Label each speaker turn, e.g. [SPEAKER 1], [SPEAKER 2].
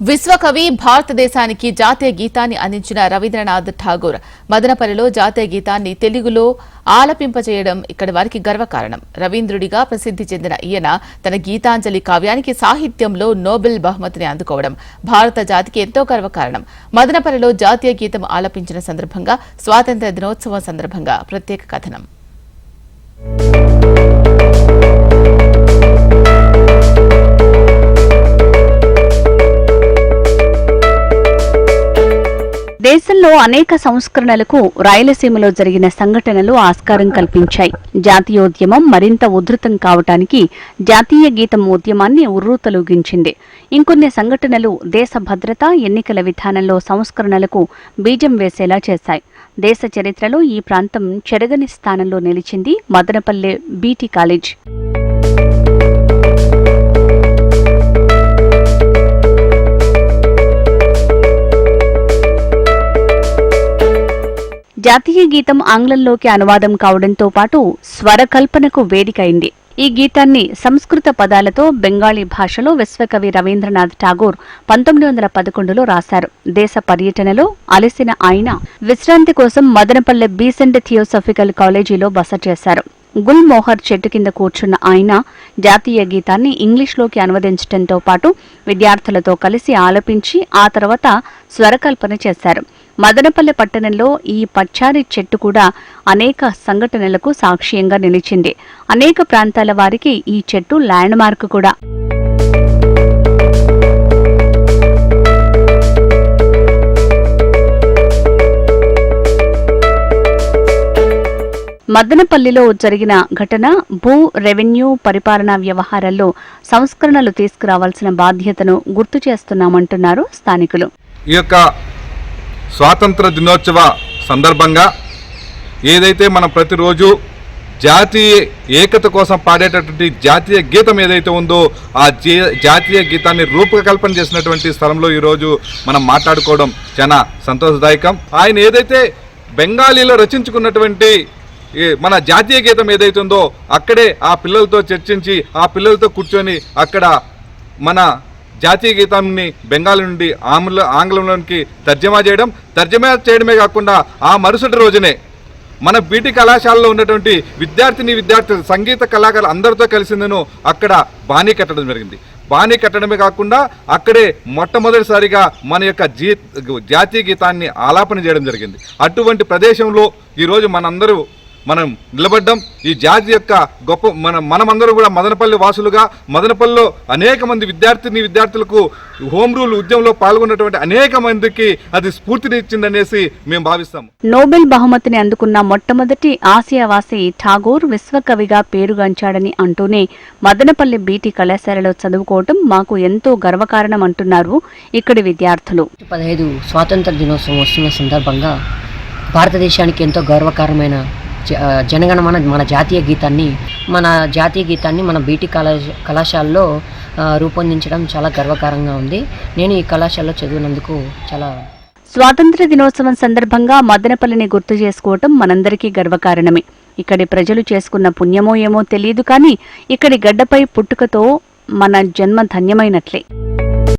[SPEAKER 1] విశ్వకవి భారతదేశానికి జాతీయ గీతాన్ని అందించిన రవీంద్రనాథ్ ఠాగూర్. మదనపల్లిలో జాతీయ గీతాన్ని తెలుగులో ఆలపింపజేయడం ఇక్కడి వారికి గర్వకారణం. రవీంద్రుడిగా ప్రసిద్ధి చెందిన ఈయన తన గీతాంజలి కావ్యానికి సాహిత్యంలో నోబెల్ బహుమతిని అందుకోవడం భారత జాతికి ఎంతో గర్వకారణం. మదనపల్లిలో జాతీయ గీతం ఆలపించిన సందర్భంగా స్వాతంత్ర దినోత్సవం సందర్భంగా ప్రత్యేక కథనం.
[SPEAKER 2] దేశంలో అనేక సంస్కరణలకు రాయలసీమలో జరిగిన సంఘటనలు ఆస్కారం కల్పించాయి. జాతీయోద్యమం మరింత ఉధృతం కావటానికి జాతీయ గీతం ఉద్యమాన్ని ఉర్రూతలూగించింది. ఇంకొన్ని సంఘటనలు దేశ భద్రత ఎన్నికల విధానంలో సంస్కరణలకు బీజం వేసేలా చేశాయి. దేశ చరిత్రలో ఈ ప్రాంతం చెరగని స్థానంలో నిలిచింది మదనపల్లె బీటీ కాలేజ్. జాతీయ గీతం ఆంగ్లంలోకి అనువాదం కావడంతో పాటు స్వరకల్పనకు వేడికైంది ఈ గీతాన్ని సంస్కృత పదాలతో బెంగాలీ భాషలో విశ్వకవి రవీంద్రనాథ్ ఠాగూర్ పంతొమ్మిది వందల పదకొండులో రాశారు. దేశ పర్యటనలో అలసిన ఆయన విశ్రాంతి కోసం మదనపల్లె బీసెంట్ థియోసఫికల్ కాలేజీలో బస చేశారు. గుల్మోహర్ చెట్టు కింద కూర్చున్న ఆయన జాతీయ గీతాన్ని ఇంగ్లీష్లోకి అనువదించడంతో పాటు విద్యార్థులతో కలిసి ఆలపించి ఆ తర్వాత స్వరకల్పన చేశారు. మదనపల్లె పట్టణంలో ఈ పచ్చారి చెట్టు కూడా అనేక సంఘటనలకు సాక్ష్యంగా నిలిచింది. అనేక ప్రాంతాల వారికి ఈ చెట్టు ల్యాండ్ మార్క్ కూడా. మదనపల్లిలో జరిగిన ఘటన భూ రెవెన్యూ పరిపాలనా వ్యవహారాల్లో సంస్కరణలు తీసుకురావాల్సిన బాధ్యతను గుర్తు చేస్తున్నామంటున్నారు స్థానికులు.
[SPEAKER 3] ఈ యొక్క స్వాతంత్ర దినోత్సవ సందర్భంగా ఏదైతే మనం ప్రతిరోజు జాతీయ ఏకత కోసం పాడేటటువంటి జాతీయ గీతం ఏదైతే ఉందో ఆ జాతీయ గీతాన్ని రూపకల్పన చేసినటువంటి స్థలంలో ఈరోజు మనం మాట్లాడుకోవడం చాలా సంతోషదాయకం. ఆయన ఏదైతే బెంగాలీలో రచించుకున్నటువంటి మన జాతీయ గీతం ఏదైతే ఉందో అక్కడే ఆ పిల్లలతో చర్చించి ఆ పిల్లలతో కూర్చొని అక్కడ మన జాతీయ గీతాన్ని బెంగాల్ నుండి ఆంగ్ల ఆంగ్లంలోనికి తర్జమా చేయడం. తర్జమా చేయడమే కాకుండా ఆ మరుసటి రోజునే మన బీటీ కళాశాలలో ఉన్నటువంటి విద్యార్థిని విద్యార్థులు సంగీత కళాకారులు అందరితో కలిసిందను అక్కడ బాణీ కట్టడం జరిగింది. బాణీ కట్టడమే కాకుండా అక్కడే మొట్టమొదటిసారిగా మన యొక్క జీ జాతీయ గీతాన్ని ఆలాపన చేయడం జరిగింది. అటువంటి ప్రదేశంలో ఈరోజు మనందరూ మనం నిలబడ్డం ఈ జాతి యొక్క గొప్ప మన మనమందరం కూడా మదనపల్లి వాసులుగా మదనపల్లిలో అనేక మంది విద్యార్థిని విద్యార్థులకు హోమ్ రూల్ ఉద్యమంలో పాల్గొన్నటువంటి అనేక మందికి అది స్ఫూర్తినిచ్చిందనేసి మేము భావిస్తాం
[SPEAKER 2] నోబెల్ బహుమతిని అందుకున్న మొట్టమొదటి ఆసియావాసి ఠాగూర్ విశ్వకవిగా పేరుగాంచాడని అంటూనే మదనపల్లి బీటీ కళాశాలలో చదువుకోవటం మాకు ఎంతో గర్వకారణం అంటున్నారు ఇక్కడి విద్యార్థులు.
[SPEAKER 4] పదహైదు స్వాతంత్ర దినోత్సవం వస్తున్న సందర్భంగా భారతదేశానికి ఎంతో గర్వకారమైన జనగణమన మన జాతీయ గీతాన్ని మన జాతీయ గీతాన్ని మన బీటీ కళాశ కళాశాలలో రూపొందించడం చాలా గర్వకారంగా ఉంది. నేను ఈ కళాశాలలో చదివినందుకు చాలా
[SPEAKER 2] స్వాతంత్ర దినోత్సవం సందర్భంగా మదనపల్లిని గుర్తు చేసుకోవటం మనందరికీ గర్వకారణమే. ఇక్కడి ప్రజలు చేసుకున్న పుణ్యమో ఏమో తెలియదు కానీ ఇక్కడి గడ్డపై పుట్టుకతో మన జన్మ ధన్యమైనట్లే.